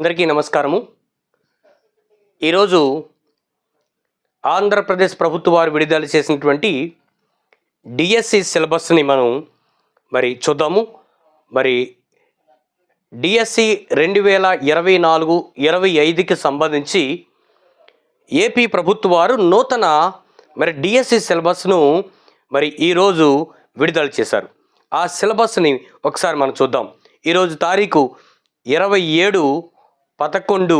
అందరికీ నమస్కారము. ఈరోజు ఆంధ్రప్రదేశ్ ప్రభుత్వ వారు విడుదల చేసినటువంటి డిఎస్సి సిలబస్ని మనం మరి చూద్దాము. మరి డిఎస్సి రెండు వేల ఇరవై నాలుగు ఇరవై ఐదుకి సంబంధించి ఏపీ ప్రభుత్వ వారు నూతన మరి డిఎస్సి సిలబస్ను మరి ఈరోజు విడుదల చేశారు. ఆ సిలబస్ని ఒకసారి మనం చూద్దాం. ఈరోజు తారీఖు ఇరవై ఏడు పదకొండు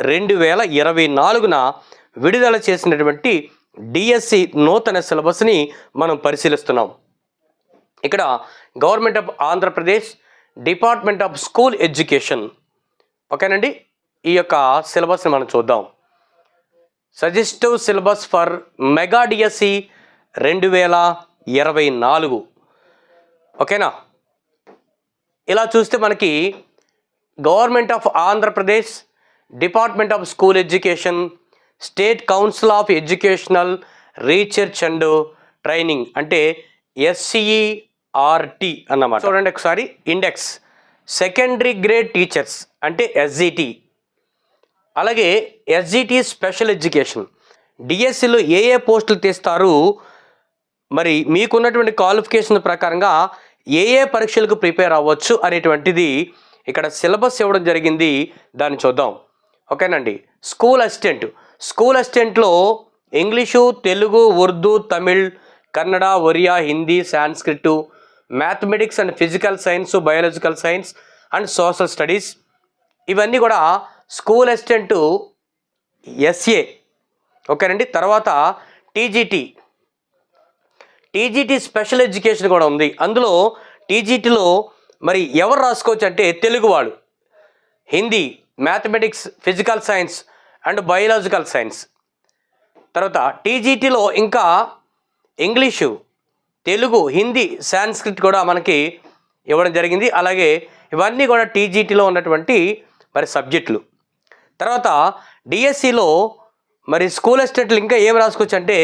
రెండు వేల ఇరవై నాలుగున విడుదల చేసినటువంటి డిఎస్సి నూతన సిలబస్ని మనం పరిశీలిస్తున్నాం. ఇక్కడ government of Andhra Pradesh department of school education ఓకేనండి? ఈ యొక్క సిలబస్ని మనం చూద్దాం. Suggestive syllabus for mega DSC రెండు వేల ఇరవై నాలుగు. ఓకేనా? ఇలా చూస్తే మనకి government of Andhra Pradesh department of school education state council of educational research and training అంటే ఎస్సిఈఆర్టి అన్నమాట. చూడండి ఒకసారి ఇండెక్స్ సెకండరీ గ్రేడ్ టీచర్స్ అంటే ఎస్జిటి. అలాగే ఎస్జిటి స్పెషల్ ఎడ్యుకేషన్ డిఎస్సిలో ఏ ఏ పోస్టులు తీస్తారు? మరి మీకున్నటువంటి క్వాలిఫికేషన్ ప్రకారంగా ఏ ఏ పరీక్షలకు ప్రిపేర్ అవ్వచ్చు అనేటువంటిది ఇక్కడ సిలబస్ ఇవ్వడం జరిగింది. దాన్ని చూద్దాం. ఓకేనండి. School assistant. School అసిస్టెంట్లో English Telugu Urdu Tamil Kannada Oriya Hindi Sanskrit mathematics and physical science biological science and social studies. ఇవన్నీ కూడా స్కూల్ అసిస్టెంట్ ఎస్ఏ. ఓకేనండి. తర్వాత టీజీటీ. టీజీటీ స్పెషల్ ఎడ్యుకేషన్ కూడా ఉంది. అందులో టీజీటీలో మరి ఎవరు రాసుకోవచ్చు అంటే తెలుగువాడు Hindi mathematics physical science and biological science తర్వాత టీజీటీలో ఇంకా ఇంగ్లీషు తెలుగు హిందీ సాంస్క్రిట్ కూడా మనకి ఇవ్వడం జరిగింది. అలాగే ఇవన్నీ కూడా టీజీటీలో ఉన్నటువంటి మరి సబ్జెక్టులు. తర్వాత డిఎస్సిలో మరి స్కూల్ అసిస్టెంట్లు ఇంకా ఏం రాసుకోవచ్చు అంటే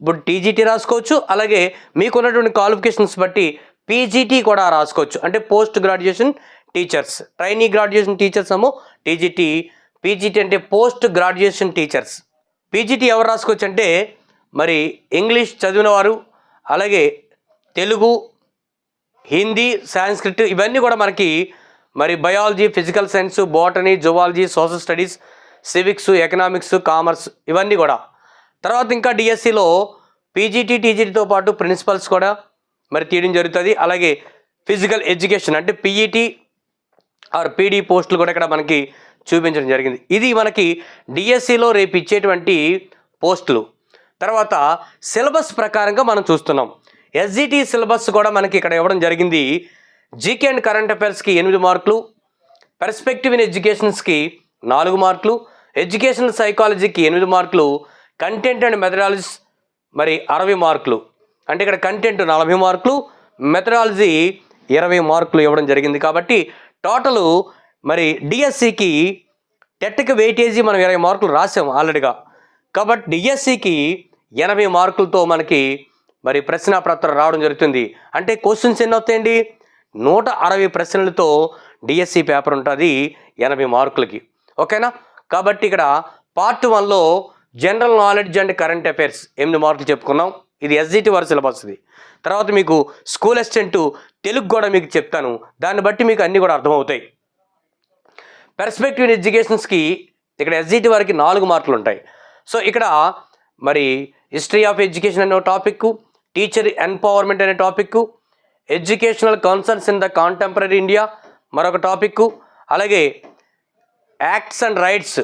ఇప్పుడు టీజీటీ రాసుకోవచ్చు. అలాగే మీకున్నటువంటి క్వాలిఫికేషన్స్ బట్టి పీజీటీ కూడా రాసుకోవచ్చు. అంటే post graduation teachers. Trainee graduation teachers ఏమో టీజీటీ పీజీటీ అంటే పోస్ట్ గ్రాడ్యుయేషన్ టీచర్స్. పీజీటీ ఎవరు రాసుకోవచ్చు అంటే మరి ఇంగ్లీష్ చదివిన వారు అలాగే తెలుగు హిందీ సాంస్క్రిట్ ఇవన్నీ కూడా మనకి మరి biology physical science botany zoology social studies civics economics commerce ఇవన్నీ కూడా. తర్వాత ఇంకా డిఎస్సిలో పీజీటీ టీజీటీతో పాటు ప్రిన్సిపల్స్ కూడా మరి తీయడం జరుగుతుంది. అలాగే ఫిజికల్ ఎడ్యుకేషన్ అంటే పీఈటీ ఆర్ పీడీ పోస్టులు కూడా ఇక్కడ మనకి చూపించడం జరిగింది. ఇది మనకి డిఎస్సిలో రేపు ఇచ్చేటువంటి పోస్టులు. తర్వాత సిలబస్ ప్రకారంగా మనం చూస్తున్నాం. ఎస్జిటి సిలబస్ కూడా మనకి ఇక్కడ ఇవ్వడం జరిగింది. జీకే అండ్ కరెంట్ అఫైర్స్కి ఎనిమిది మార్కులు పెర్స్పెక్టివ్ ఇన్ ఎడ్యుకేషన్స్కి నాలుగు మార్కులు ఎడ్యుకేషనల్ సైకాలజీకి ఎనిమిది మార్కులు కంటెంట్ అండ్ మెథడాలజీస్ మరి అరవై మార్కులు. అంటే ఇక్కడ కంటెంట్ నలభై మార్కులు మెథడాలజీ ఇరవై మార్కులు ఇవ్వడం జరిగింది కాబట్టి టోటలు మరి డిఎస్సికి టెట్కి వెయిటేజీ మనం ఇరవై మార్కులు రాసాం ఆల్రెడీగా కాబట్టి డిఎస్సికి ఎనభై మార్కులతో మనకి మరి ప్రశ్న పత్రం రావడం జరుగుతుంది. అంటే క్వశ్చన్స్ ఎన్ని అవుతాయండి నూట అరవై ప్రశ్నలతో డిఎస్సి పేపర్ ఉంటుంది ఎనభై మార్కులకి. ఓకేనా? కాబట్టి ఇక్కడ పార్ట్ వన్లో general knowledge and current affairs ఎనిమిది మార్కులు చెప్పుకున్నాం. ఇది ఎస్జిటి వారి సిలబస్ ఇది. తర్వాత మీకు స్కూల్ అసిస్టెంట్ తెలుగు కూడా మీకు చెప్తాను. దాన్ని బట్టి మీకు అన్నీ కూడా అర్థమవుతాయి. పెర్స్పెక్టివ్ ఇన్ ఎడ్యుకేషన్స్కి ఇక్కడ ఎస్జిటి వారికి నాలుగు మార్కులు ఉంటాయి. సో ఇక్కడ మరి హిస్టరీ ఆఫ్ ఎడ్యుకేషన్ అనే టాపిక్ టీచర్ ఎంపవర్మెంట్ అనే topic educational concerns in the contemporary India మరొక టాపిక్ అలాగే యాక్ట్స్ అండ్ రైట్స్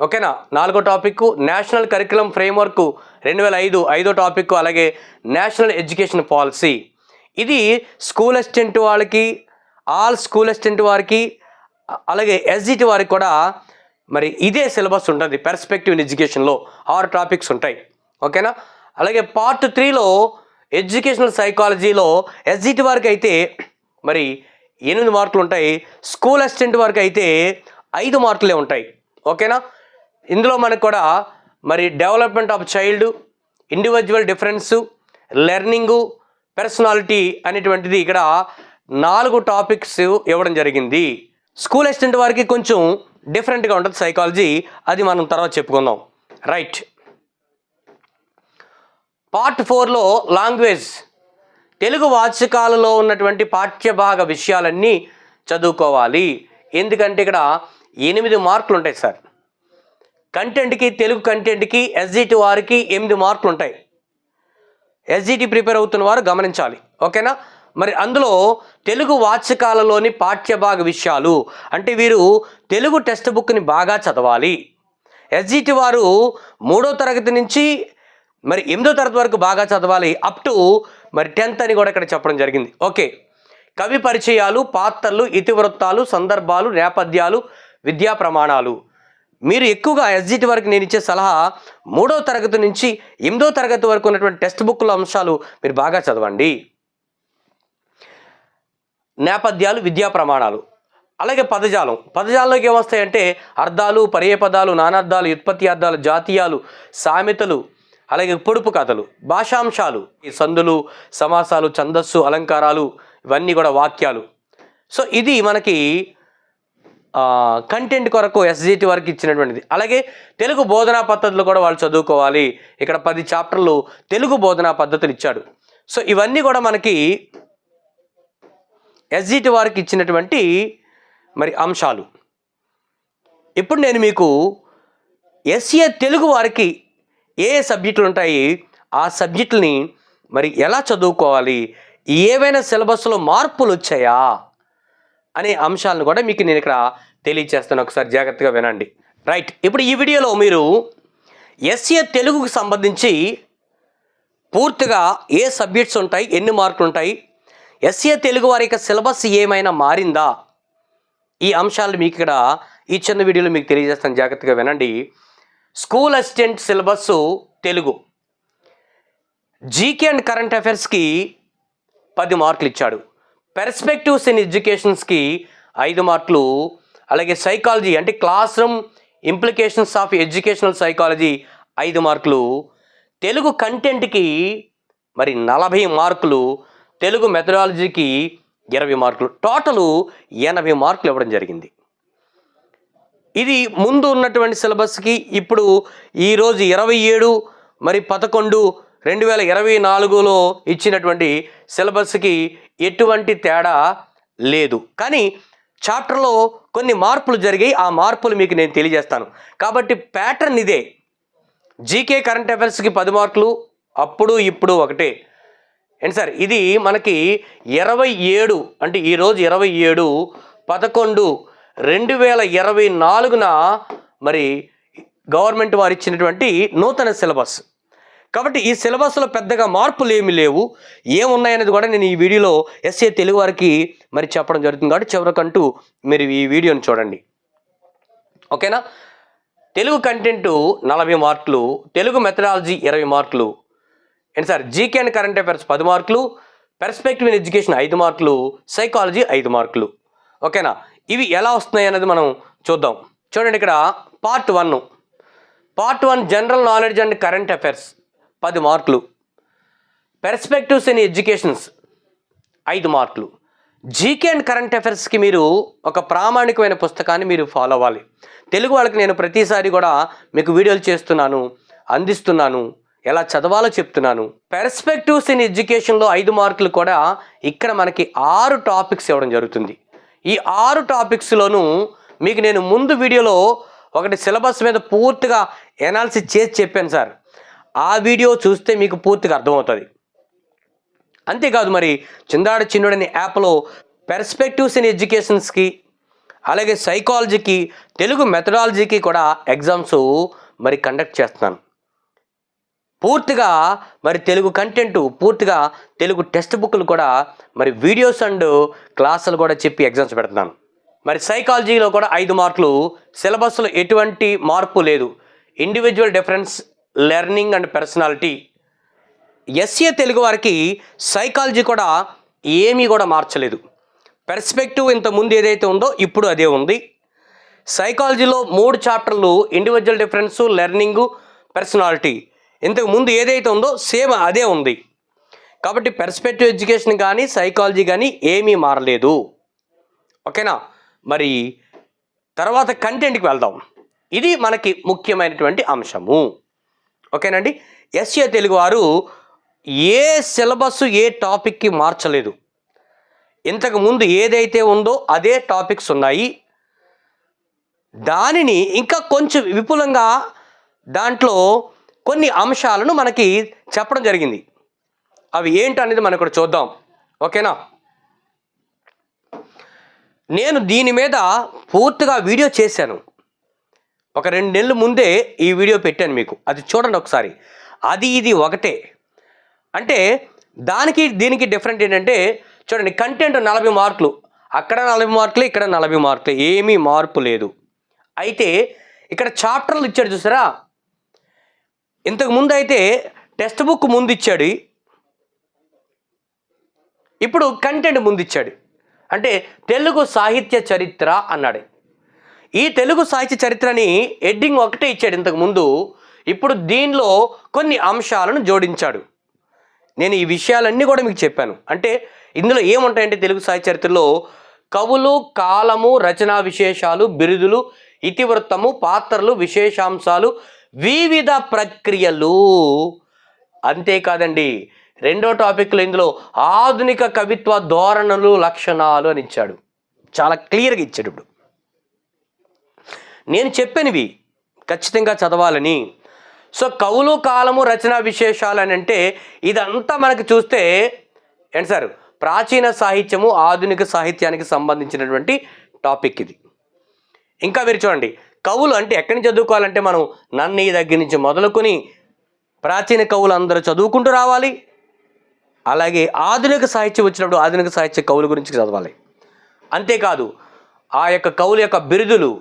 ఓకేనా? నాలుగో టాపిక్ నేషనల్ కరికులం ఫ్రేమ్వర్క్ రెండు వేల ఐదు ఐదో టాపిక్ అలాగే నేషనల్ ఎడ్యుకేషన్ పాలసీ. ఇది స్కూల్ అసిస్టెంట్ వాళ్ళకి ఆల్ స్కూల్ అసిస్టెంట్ వారికి అలాగే ఎస్జిటి వారికి కూడా మరి ఇదే సిలబస్ ఉంటుంది పెర్స్పెక్టివ్ ఇన్ ఎడ్యుకేషన్లో ఆరు టాపిక్స్ ఉంటాయి. ఓకేనా? అలాగే పార్ట్ త్రీలో ఎడ్యుకేషనల్ సైకాలజీలో ఎస్జిటి వారికి అయితే మరి ఎనిమిది మార్కులు ఉంటాయి స్కూల్ అసిస్టెంట్ వారికి అయితే ఐదు మార్కులే ఉంటాయి. ఓకేనా? ఇందులో మనకు కూడా మరి development of child individual difference learning personality అనేటువంటిది ఇక్కడ నాలుగు టాపిక్స్ ఇవ్వడం జరిగింది. స్కూల్ అసిస్టెంట్ వారికి కొంచెం డిఫరెంట్గా ఉంటుంది సైకాలజీ అది మనం తర్వాత చెప్పుకుందాం. రైట్ పార్ట్ ఫోర్లో లాంగ్వేజ్ తెలుగు వాచకాలలో ఉన్నటువంటి పాఠ్యభాగ విషయాలన్నీ చదువుకోవాలి. ఎందుకంటే ఇక్కడ ఎనిమిది మార్కులు ఉంటాయి సార్. కంటెంట్కి తెలుగు కంటెంట్కి ఎస్జిటి వారికి ఎనిమిది మార్కులు ఉంటాయి. ఎస్జిటి ప్రిపేర్ అవుతున్న వారు గమనించాలి. ఓకేనా? మరి అందులో తెలుగు వాచకాలలోని పాఠ్యభాగ విషయాలు అంటే వీరు తెలుగు టెక్స్ట్ బుక్ని బాగా చదవాలి. ఎస్జిటి వారు మూడో తరగతి నుంచి మరి ఎనిమిదో తరగతి వరకు బాగా చదవాలి. అప్ టు మరి టెన్త్ అని కూడా ఇక్కడ చెప్పడం జరిగింది. ఓకే. కవి పరిచయాలు పాత్రలు ఇతివృత్తాలు సందర్భాలు నేపథ్యాలు విద్యా ప్రమాణాలు. మీరు ఎక్కువగా ఎస్జిటి వరకు నేను ఇచ్చే సలహా మూడో తరగతి నుంచి ఎనిమిదో తరగతి వరకు ఉన్నటువంటి టెక్స్ట్ బుక్ల అంశాలు మీరు బాగా చదవండి. నేపథ్యాలు విద్యా ప్రమాణాలు. అలాగే పదజాలం. పదజాలంలోకి ఏమొస్తాయంటే అర్థాలు పర్యపదాలు నానార్థాలు ఉత్పత్తి అర్థాలు జాతీయాలు సామెతలు అలాగే పొడుపు కథలు భాషాంశాలు ఈ సందులు సమాసాలు ఛందస్సు అలంకారాలు ఇవన్నీ కూడా వాక్యాలు. సో ఇది మనకి కంటెంట్ కొరకు ఎస్జిటి వరకు ఇచ్చినటువంటిది. అలాగే తెలుగు బోధనా పద్ధతులు కూడా వాళ్ళు చదువుకోవాలి. ఇక్కడ పది చాప్టర్లు తెలుగు బోధనా పద్ధతులు ఇచ్చాడు. సో ఇవన్నీ కూడా మనకి ఎస్జిటి వారికి ఇచ్చినటువంటి మరి అంశాలు. ఇప్పుడు నేను మీకు ఎస్ఏ తెలుగు వారికి ఏ ఏ సబ్జెక్టులు ఉంటాయి ఆ సబ్జెక్టుని మరి ఎలా చదువుకోవాలి ఏవైనా సిలబస్లో మార్పులు వచ్చాయా అనే అంశాలను కూడా మీకు నేను ఇక్కడ తెలియచేస్తాను ఒకసారి జాగ్రత్తగా వినండి. రైట్. ఇప్పుడు ఈ వీడియోలో మీరు ఎస్ఏ తెలుగుకు సంబంధించి పూర్తిగా ఏ సబ్జెక్ట్స్ ఉంటాయి ఎన్ని మార్కులు ఉంటాయి ఎస్ఏ తెలుగు వారి యొక్క సిలబస్ ఏమైనా మారిందా? ఈ అంశాలు మీకు ఇక్కడ ఈ చిన్న వీడియోలో మీకు తెలియజేస్తాను. జాగ్రత్తగా వినండి. School assistant syllabus Telugu. GK and current అఫైర్స్కి పది మార్కులు ఇచ్చాడు. పెర్స్పెక్టివ్స్ ఇన్ ఎడ్యుకేషన్స్కి ఐదు మార్కులు అలాగే సైకాలజీ అంటే class room implications of educational psychology ఐదు మార్కులు. తెలుగు కంటెంట్కి మరి నలభై మార్కులు తెలుగు మెథడాలజీకి ఇరవై మార్కులు. టోటలు ఎనభై మార్కులు ఇవ్వడం జరిగింది. ఇది ముందు ఉన్నటువంటి సిలబస్కి ఇప్పుడు ఈరోజు ఇరవై ఏడు మరి పదకొండు రెండు వేల ఇరవై నాలుగులో ఇచ్చినటువంటి సిలబస్కి ఎటువంటి తేడా లేదు. కానీ చాప్టర్లో కొన్ని మార్పులు జరిగాయి. ఆ మార్పులు మీకు నేను తెలియజేస్తాను. కాబట్టి ప్యాటర్న్ ఇదే. జీకే కరెంట్ అఫైర్స్కి పది మార్కులు అప్పుడు ఇప్పుడు ఒకటే. ఏంటి సార్? ఇది మనకి ఇరవై ఏడు అంటే ఈరోజు ఇరవై ఏడు పదకొండు రెండు వేల ఇరవై నాలుగున మరి గవర్నమెంట్ వారు ఇచ్చినటువంటి నూతన సిలబస్. కాబట్టి ఈ సిలబస్లో పెద్దగా మార్పులు ఏమి లేవు. ఏమున్నాయనేది కూడా నేను ఈ వీడియోలో ఎస్ఏ తెలుగు వారికి మరి చెప్పడం జరుగుతుంది. కాబట్టి చివరికంటూ మీరు ఈ వీడియోని చూడండి. ఓకేనా? తెలుగు కంటెంట్ నలభై మార్కులు తెలుగు మెథడాలజీ ఇరవై మార్కులు and sir? GK and current affairs పది మార్కులు పెర్స్పెక్టివ్ ఇన్ ఎడ్యుకేషన్ ఐదు మార్కులు సైకాలజీ ఐదు మార్కులు. ఓకేనా? ఇవి ఎలా వస్తున్నాయి అనేది మనం చూద్దాం. చూడండి ఇక్కడ part one. Part one general knowledge and current affairs. పది మార్కులు. పెర్స్పెక్టివ్స్ ఇన్ ఎడ్యుకేషన్స్ ఐదు మార్కులు. జీకే అండ్ కరెంట్ అఫైర్స్కి మీరు ఒక ప్రామాణికమైన పుస్తకాన్ని మీరు ఫాలో అవ్వాలి. తెలుగు వాళ్ళకి నేను ప్రతిసారి కూడా మీకు వీడియోలు చేస్తున్నాను అందిస్తున్నాను ఎలా చదవాలో చెప్తున్నాను. పెర్స్పెక్టివ్స్ ఇన్ ఎడ్యుకేషన్లో ఐదు మార్కులు కూడా ఇక్కడ మనకి ఆరు టాపిక్స్ ఇవ్వడం జరుగుతుంది. ఈ ఆరు టాపిక్స్లోనూ మీకు నేను ముందు వీడియోలో ఒకటి సిలబస్ మీద పూర్తిగా ఎనాలిసిస్ చేసి చెప్పాను సార్. ఆ వీడియో చూస్తే మీకు పూర్తిగా అర్థమవుతుంది. అంతేకాదు మరి చిందాడ చిన్నుడని యాప్లో పెర్స్పెక్టివ్స్ ఇన్ ఎడ్యుకేషన్స్కి అలాగే సైకాలజీకి తెలుగు మెథడాలజీకి కూడా ఎగ్జామ్స్ మరి కండక్ట్ చేస్తున్నాను. పూర్తిగా మరి తెలుగు కంటెంట్ పూర్తిగా తెలుగు టెక్స్ట్ బుక్లు కూడా మరి వీడియోస్ అండ్ క్లాసులు కూడా చెప్పి ఎగ్జామ్స్ పెడుతున్నాను. మరి సైకాలజీలో కూడా ఐదు మార్కులు సిలబస్లో ఎటువంటి మార్పు లేదు. Individual difference learning and personality. SA Telugu వారికి సైకాలజీ కూడా ఏమీ కూడా మార్చలేదు. పెర్స్పెక్టివ్ ఇంత ముందు ఏదైతే ఉందో ఇప్పుడు అదే ఉంది. సైకాలజీలో మూడు చాప్టర్లు ఇండివిజువల్ డిఫరెన్సు లెర్నింగ్ పర్సనాలిటీ ఇంతకు ముందు ఏదైతే ఉందో సేమ్ అదే ఉంది. కాబట్టి పెర్స్పెక్టివ్ ఎడ్యుకేషన్ కానీ సైకాలజీ కానీ ఏమీ మారలేదు. ఓకేనా? మరి తర్వాత కంటెంట్కి వెళ్దాం. ఇది మనకి ముఖ్యమైనటువంటి అంశము. ఓకేనండి? ఎస్ఏ తెలుగు వారు ఏ సిలబస్ ఏ టాపిక్కి మార్చలేదు. ఇంతకుముందు ఏదైతే ఉందో అదే టాపిక్స్ ఉన్నాయి. దానిని ఇంకా కొంచెం విపులంగా దాంట్లో కొన్ని అంశాలను మనకి చెప్పడం జరిగింది. అవి ఏంటనేది మనం ఇక్కడ చూద్దాం. ఓకేనా? నేను దీని మీద పూర్తిగా వీడియో చేశాను. ఒక రెండు నెలల ముందే ఈ వీడియో పెట్టాను మీకు. అది చూడండి ఒకసారి. అది ఇది ఒకటే. అంటే దానికి దీనికి డిఫరెంట్ ఏంటంటే చూడండి కంటెంట్ నలభై మార్కులు. అక్కడ నలభై మార్కులు ఇక్కడ నలభై మార్కులు. ఏమీ మార్పు లేదు. అయితే ఇక్కడ చాప్టర్లు ఇచ్చాడు చూసారా? ఇంతకు ముందు అయితే టెక్స్ట్ బుక్ ముందు ఇచ్చాడు. ఇప్పుడు కంటెంట్ ముందు ఇచ్చాడు. అంటే తెలుగు సాహిత్య చరిత్ర అన్నాడు. ఈ తెలుగు సాహిత్య చరిత్రని ఎడ్డింగ్ ఒకటే ఇచ్చాడు ఇంతకుముందు. ఇప్పుడు దీనిలో కొన్ని అంశాలను జోడించాడు. నేను ఈ విషయాలన్నీ కూడా మీకు చెప్పాను. అంటే ఇందులో ఏముంటాయంటే తెలుగు సాహిత్య చరిత్రలో కవులు కాలము రచనా విశేషాలు బిరుదులు ఇతివృత్తము పాత్రలు విశేషాంశాలు వివిధ ప్రక్రియలు. అంతేకాదండి. రెండో టాపిక్లో ఇందులో ఆధునిక కవిత్వ ధోరణులు లక్షణాలు అని ఇచ్చాడు. చాలా క్లియర్గా ఇచ్చాడు ఇప్పుడు. నేను చెప్పినవి ఖచ్చితంగా చదవాలని. సో కవులు కాలము రచనా విశేషాలు అని అంటే ఇదంతా మనకు చూస్తే ఏంటి సార్? ప్రాచీన సాహిత్యము ఆధునిక సాహిత్యానికి సంబంధించినటువంటి టాపిక్ ఇది. ఇంకా మీరు చూడండి కవులు అంటే ఎక్కడి నుంచి చదువుకోవాలంటే మనం నన్ను దగ్గర నుంచి మొదలుకొని ప్రాచీన కవులు అందరూ చదువుకుంటూ రావాలి. అలాగే ఆధునిక సాహిత్యం వచ్చినప్పుడు ఆధునిక సాహిత్య కవుల గురించి చదవాలి. అంతేకాదు ఆ యొక్క కవుల యొక్క బిరుదులు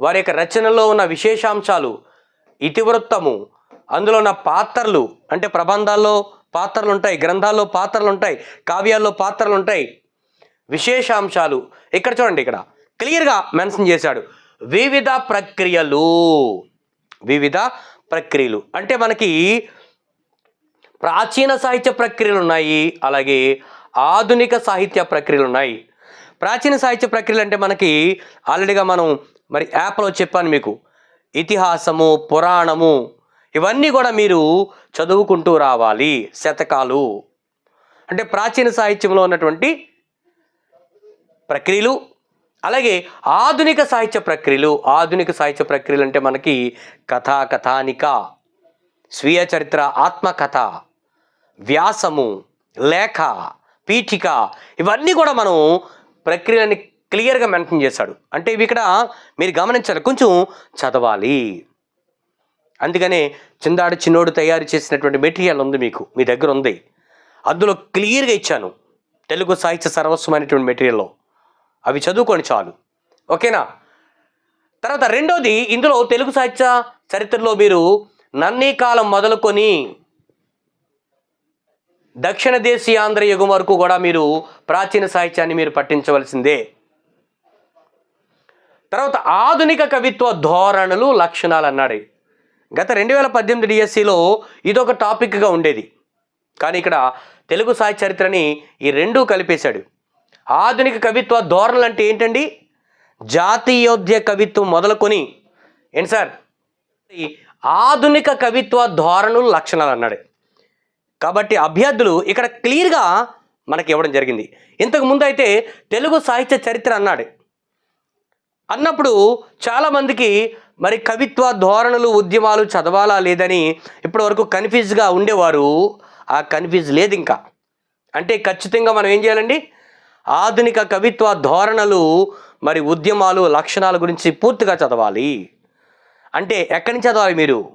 వారి యొక్క రచనలో ఉన్న విశేషాంశాలు ఇతివృత్తము అందులో ఉన్న పాత్రలు అంటే ప్రబంధాల్లో పాత్రలు ఉంటాయి గ్రంథాల్లో పాత్రలు ఉంటాయి కావ్యాల్లో పాత్రలు ఉంటాయి విశేషాంశాలు. ఇక్కడ చూడండి ఇక్కడ. క్లియర్గా మెన్షన్ చేశాడు. వివిధ ప్రక్రియలు. వివిధ ప్రక్రియలు. అంటే మనకి ప్రాచీన సాహిత్య ప్రక్రియలు ఉన్నాయి అలాగే ఆధునిక సాహిత్య ప్రక్రియలు ఉన్నాయి. ప్రాచీన సాహిత్య ప్రక్రియలు అంటే మనకి ఆల్రెడీగా మనం మరి యాప్లో చెప్పాను మీకు. ఇతిహాసము పురాణము ఇవన్నీ కూడా మీరు చదువుకుంటూ రావాలి శతకాలు. అంటే ప్రాచీన సాహిత్యంలో ఉన్నటువంటి ప్రక్రియలు అలాగే ఆధునిక సాహిత్య ప్రక్రియలు. ఆధునిక సాహిత్య ప్రక్రియలు అంటే మనకి కథా కథానిక స్వీయ చరిత్ర ఆత్మకథ వ్యాసము లేఖ పీఠిక ఇవన్నీ కూడా మనం ప్రక్రియలని క్లియర్గా మెన్షన్ చేశాడు. అంటే ఇవి ఇక్కడ మీరు గమనించాలి కొంచెం చదవాలి. అందుకనే చిందాడు చిన్నోడు తయారు చేసినటువంటి మెటీరియల్ ఉంది మీకు మీ దగ్గర ఉంది. అందులో క్లియర్గా ఇచ్చాను తెలుగు సాహిత్య సర్వస్వమైనటువంటి మెటీరియల్లో. అవి చదువుకొని చాలు. ఓకేనా? తర్వాత రెండోది ఇందులో తెలుగు సాహిత్య చరిత్రలో మీరు నన్నీ కాలం మొదలుకొని దక్షిణ దేశీయాంధ్ర యుగం వరకు కూడా మీరు ప్రాచీన సాహిత్యాన్ని మీరు పట్టించవలసిందే తర్వాత ఆధునిక కవిత్వ ధోరణులు లక్షణాలు అన్నాడు. గత రెండు వేల పద్దెనిమిది డిఎస్సిలో ఇదొక టాపిక్గా ఉండేది. కానీ ఇక్కడ తెలుగు సాహిత్య చరిత్రని ఈ రెండూ కలిపేశాడు. ఆధునిక కవిత్వ ధోరణులు అంటే ఏంటండి? జాతీయోద్య కవిత్వం మొదలుకొని ఏంటి సార్? ఈ ఆధునిక కవిత్వ ధోరణులు లక్షణాలు అన్నాడు. కాబట్టి అభ్యర్థులు ఇక్కడ క్లియర్గా మనకి ఇవ్వడం జరిగింది. ఇంతకు ముందు అయితే తెలుగు సాహిత్య చరిత్ర అన్నాడు. అన్నప్పుడు చాలామందికి మరి కవిత్వ ధోరణులు ఉద్యమాలు చదవాలా లేదని ఇప్పటి వరకు కన్ఫ్యూజ్గా ఉండేవారు. ఆ కన్ఫ్యూజ్ లేదు ఇంకా అంటే ఖచ్చితంగా మనం ఏం చేయాలండి? ఆధునిక కవిత్వ ధోరణులు మరి ఉద్యమాలు లక్షణాల గురించి పూర్తిగా చదవాలి. అంటే ఎక్కడి నుంచి చదవాలి మీరు?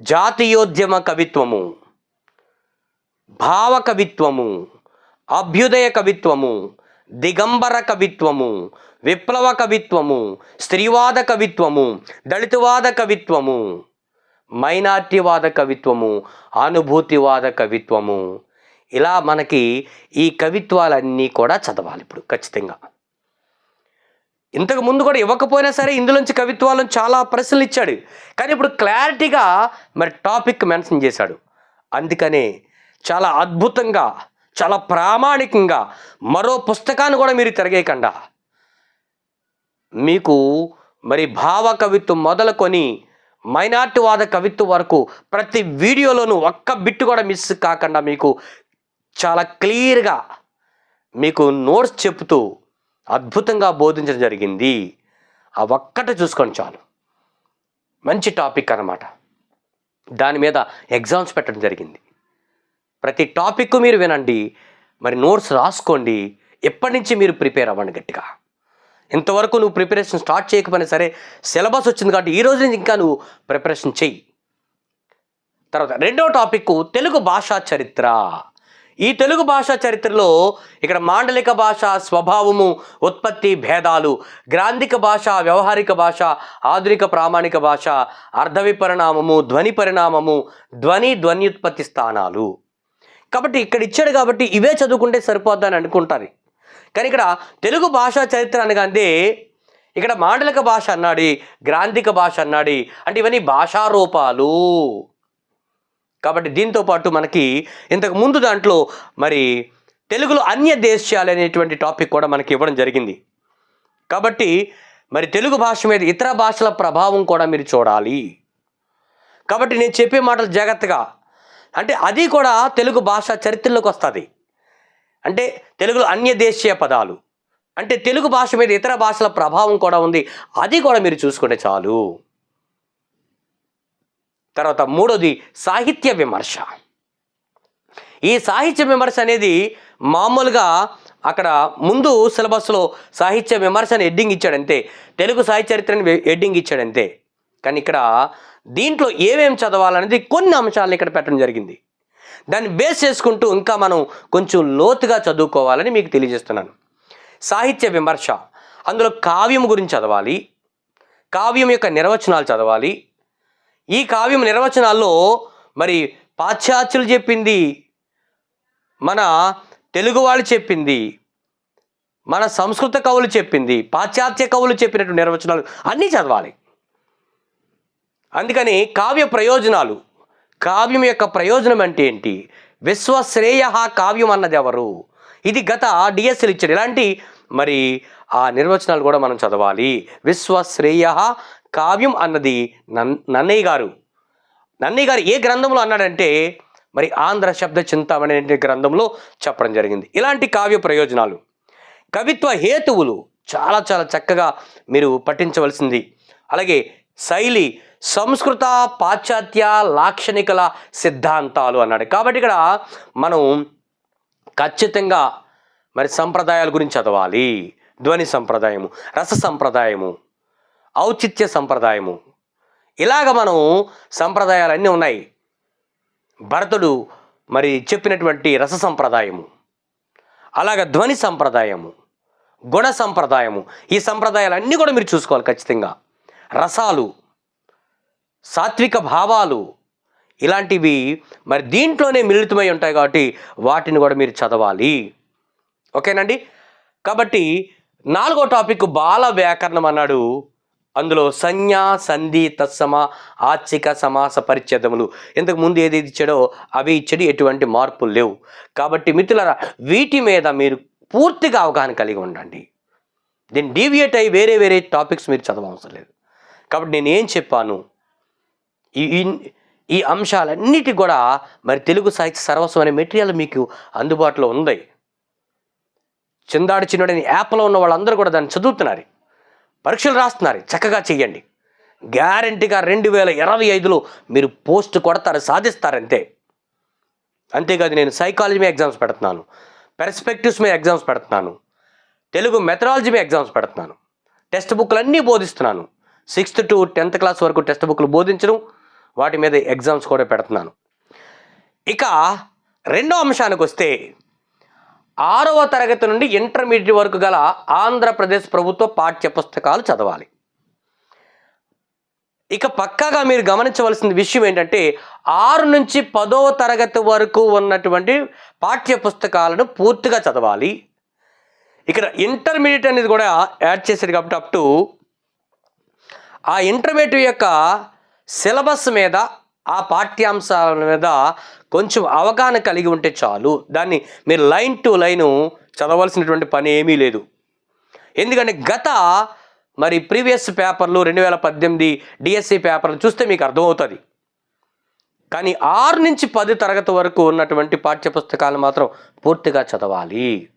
జాతీయోద్యమ కవిత్వము భావ కవిత్వము అభ్యుదయ కవిత్వము దిగంబర కవిత్వము విప్లవ కవిత్వము స్త్రీవాద కవిత్వము దళితవాద కవిత్వము మైనార్టీవాద కవిత్వము అనుభూతివాద కవిత్వము ఇలా మనకి ఈ కవిత్వాలన్నీ కూడా చదవాలి ఇప్పుడు ఖచ్చితంగా. ఇంతకు ముందు కూడా ఇవ్వకపోయినా సరే ఇందులోంచి కవిత్వాలను చాలా ప్రశ్నలు ఇచ్చాడు. కానీ ఇప్పుడు క్లారిటీగా మరి టాపిక్ మెన్షన్ చేశాడు. అందుకనే చాలా అద్భుతంగా చాలా ప్రామాణికంగా మరో పుస్తకాన్ని కూడా మీరు తిరగేయకుండా. మీకు మరి భావ కవిత్వం మొదలుకొని మైనార్టీవాద కవిత్వం వరకు ప్రతి వీడియోలోనూ ఒక్క బిట్టు కూడా మిస్ కాకుండా మీకు చాలా క్లియర్గా మీకు నోట్స్ చెప్తూ అద్భుతంగా బోధించడం జరిగింది. ఆ ఒక్కటి చూసుకొని చాలు. మంచి టాపిక్ అనమాట దాని మీద ఎగ్జామ్స్ పెట్టడం జరిగింది. ప్రతి టాపిక్ మీరు వినండి. మరి నోట్స్ రాసుకోండి. ఎప్పటి నుంచి మీరు ప్రిపేర్ అవ్వండి గట్టిగా. ఇంతవరకు నువ్వు ప్రిపరేషన్ స్టార్ట్ చేయకపోయినా సరే సిలబస్ వచ్చింది కాబట్టి ఈ రోజు నుంచి ఇంకా నువ్వు ప్రిపరేషన్ చెయ్యి. తర్వాత రెండవ టాపిక్ తెలుగు భాషా చరిత్ర. ఈ తెలుగు భాషా చరిత్రలో ఇక్కడ మాండలిక భాష స్వభావము ఉత్పత్తి భేదాలు గ్రాంధిక భాష వ్యవహారిక భాష ఆధునిక ప్రామాణిక భాష అర్ధవి పరిణామము ధ్వని పరిణామము ధ్వని ధ్వన్యుత్పత్తి స్థానాలు. కాబట్టి ఇక్కడ ఇచ్చాడు కాబట్టి ఇవే చదువుకుంటే సరిపోద్దని అనుకుంటారు. కానీ ఇక్కడ తెలుగు భాషా చరిత్ర అనగానే ఇక్కడ మాండలిక భాష అన్నాడు గ్రాంధిక భాష అన్నాడు అంటే ఇవన్నీ భాషా రూపాలు కాబట్టి దీంతో పాటు మనకి ఇంతకు ముందు దాంట్లో మరి తెలుగులో అన్య దేశాలు అనేటువంటి టాపిక్ కూడా మనకి ఇవ్వడం జరిగింది. కాబట్టి మరి తెలుగు భాష మీద ఇతర భాషల ప్రభావం కూడా మీరు చూడాలి. కాబట్టి నేను చెప్పే మాటలు జాగ్రత్తగా అంటే అది కూడా తెలుగు భాష చరిత్రలోకి వస్తుంది. అంటే తెలుగులో అన్య దేశీయ పదాలు. అంటే తెలుగు భాష మీద ఇతర భాషల ప్రభావం కూడా ఉంది. అది కూడా మీరు చూసుకుంటే చాలు. తర్వాత మూడోది సాహిత్య విమర్శ. ఈ సాహిత్య విమర్శ అనేది మామూలుగా అక్కడ ముందు సిలబస్లో సాహిత్య విమర్శని ఎడ్డింగ్ ఇచ్చాడంతే తెలుగు సాహిత్య చరిత్రని ఎడ్డింగ్ ఇచ్చాడంతే కానీ ఇక్కడ దీంట్లో ఏమేమి చదవాలనేది కొన్ని అంశాలను ఇక్కడ పెట్టడం జరిగింది. దాన్ని బేస్ చేసుకుంటూ ఇంకా మనం కొంచెం లోతుగా చదువుకోవాలని మీకు తెలియజేస్తున్నాను. సాహిత్య విమర్శ. అందులో కావ్యం గురించి చదవాలి. కావ్యం యొక్క నిర్వచనాలు చదవాలి. ఈ కావ్యం నిర్వచనాల్లో మరి పాశ్చాత్యులు చెప్పింది మన తెలుగు వాళ్ళు చెప్పింది మన సంస్కృత కవులు చెప్పింది పాశ్చాత్య కవులు చెప్పినట్టు నిర్వచనాలు అన్నీ చదవాలి. అందుకని కావ్య ప్రయోజనాలు కావ్యం యొక్క ప్రయోజనం అంటే ఏంటి? విశ్వశ్రేయ కావ్యం అన్నది ఎవరు? ఇది గత డిఎస్ఎల్ ఇచ్చాడు ఇలాంటి మరి ఆ నిర్వచనాలు కూడా మనం చదవాలి. విశ్వశ్రేయ కావ్యం అన్నది నన్ నన్నయ్య గారు. నన్నయ్య గారు ఏ గ్రంథంలో అన్నాడంటే మరి ఆంధ్ర శబ్ద చింతామణి అనే గ్రంథంలో చెప్పడం జరిగింది. ఇలాంటి కావ్య ప్రయోజనాలు. కవిత్వ హేతువులు చాలా చాలా చక్కగా మీరు పఠించవలసింది. అలాగే శైలి సంస్కృత పాశ్చాత్య లాక్షణికల సిద్ధాంతాలు అన్నాడు. కాబట్టి ఇక్కడ మనం ఖచ్చితంగా మరి సంప్రదాయాల గురించి చదవాలి. ధ్వని సంప్రదాయము రస సంప్రదాయము ఔచిత్య సంప్రదాయము. ఇలాగ మనం సంప్రదాయాలన్నీ ఉన్నాయి. భరతుడు మరి చెప్పినటువంటి రస సంప్రదాయము అలాగ ధ్వని సంప్రదాయము గుణ సంప్రదాయము ఈ సంప్రదాయాలన్నీ కూడా మీరు చూసుకోవాలి ఖచ్చితంగా. రసాలు సాత్విక భావాలు ఇలాంటివి మరి దీంట్లోనే మిళితమై ఉంటాయి కాబట్టి వాటిని కూడా మీరు చదవాలి. ఓకేనండి? కాబట్టి నాలుగో టాపిక్ బాల వ్యాకరణం అన్నాడు. అందులో సంజ్ఞా సంధి తత్సమ ఆచిక సమాస పరిచ్ఛేదములు. ఇంతకు ముందు ఏది ఇచ్చాడో అవి ఇచ్చడి ఎటువంటి మార్పులు లేవు. కాబట్టి మిత్రులరా వీటి మీద మీరు పూర్తిగా అవగాహన కలిగి ఉండండి. దీన్ని డీవియేట్ అయ్యి వేరే వేరే టాపిక్స్ మీరు చదవవసరం లేదు. కాబట్టి నేను ఏం చెప్పాను? ఈ ఈ- అంశాలన్నిటి కూడా మరి తెలుగు సాహిత్య సర్వస్వం అనే మెటీరియల్ మీకు అందుబాటులో ఉంది. చిందాడు చిన్నడని యాప్లో ఉన్న వాళ్ళందరూ కూడా దాన్ని చదువుతున్నారు. పరీక్షలు రాస్తున్నారు. చక్కగా చెయ్యండి. గ్యారంటీగా రెండు వేల ఇరవై ఐదులో మీరు పోస్ట్ కొడతారు సాధిస్తారంతే. అంతేకాదు నేను సైకాలజీ మీద ఎగ్జామ్స్ పెడుతున్నాను పెర్స్పెక్టివ్స్ మీద ఎగ్జామ్స్ పెడుతున్నాను తెలుగు మెథడాలజీ మీద ఎగ్జామ్స్ పెడుతున్నాను టెక్స్ట్ బుక్లు అన్నీ బోధిస్తున్నాను. సిక్స్త్ టు టెన్త్ క్లాస్ వరకు టెక్స్ట్ బుక్లు బోధించడం వాటి మీద ఎగ్జామ్స్ కూడా పెడుతున్నాను. ఇక రెండో అంశానికి వస్తే ఆరవ తరగతి నుండి ఇంటర్మీడియట్ వరకు గల ఆంధ్రప్రదేశ్ ప్రభుత్వ పాఠ్య పుస్తకాలు చదవాలి. ఇక పక్కాగా మీరు గమనించవలసిన విషయం ఏంటంటే ఆరు నుంచి పదవ తరగతి వరకు ఉన్నటువంటి పాఠ్య పుస్తకాలను పూర్తిగా చదవాలి. ఇక్కడ ఇంటర్మీడియట్ అనేది కూడా యాడ్ చేశారు కాబట్టి అప్ టు ఆ ఇంటర్మీడియట్ యొక్క సిలబస్ మీద ఆ పాఠ్యాంశాల మీద కొంచెం అవగాహన కలిగి ఉంటే చాలు. దాన్ని మీరు లైన్ టు లైను చదవాల్సినటువంటి పని ఏమీ లేదు. ఎందుకంటే గత మరి ప్రీవియస్ పేపర్లు రెండు వేల పద్దెనిమిది డిఎస్సి పేపర్లు చూస్తే మీకు అర్థమవుతుంది. కానీ ఆరు నుంచి పది తరగతి వరకు ఉన్నటువంటి పాఠ్యపుస్తకాలు మాత్రం పూర్తిగా చదవాలి.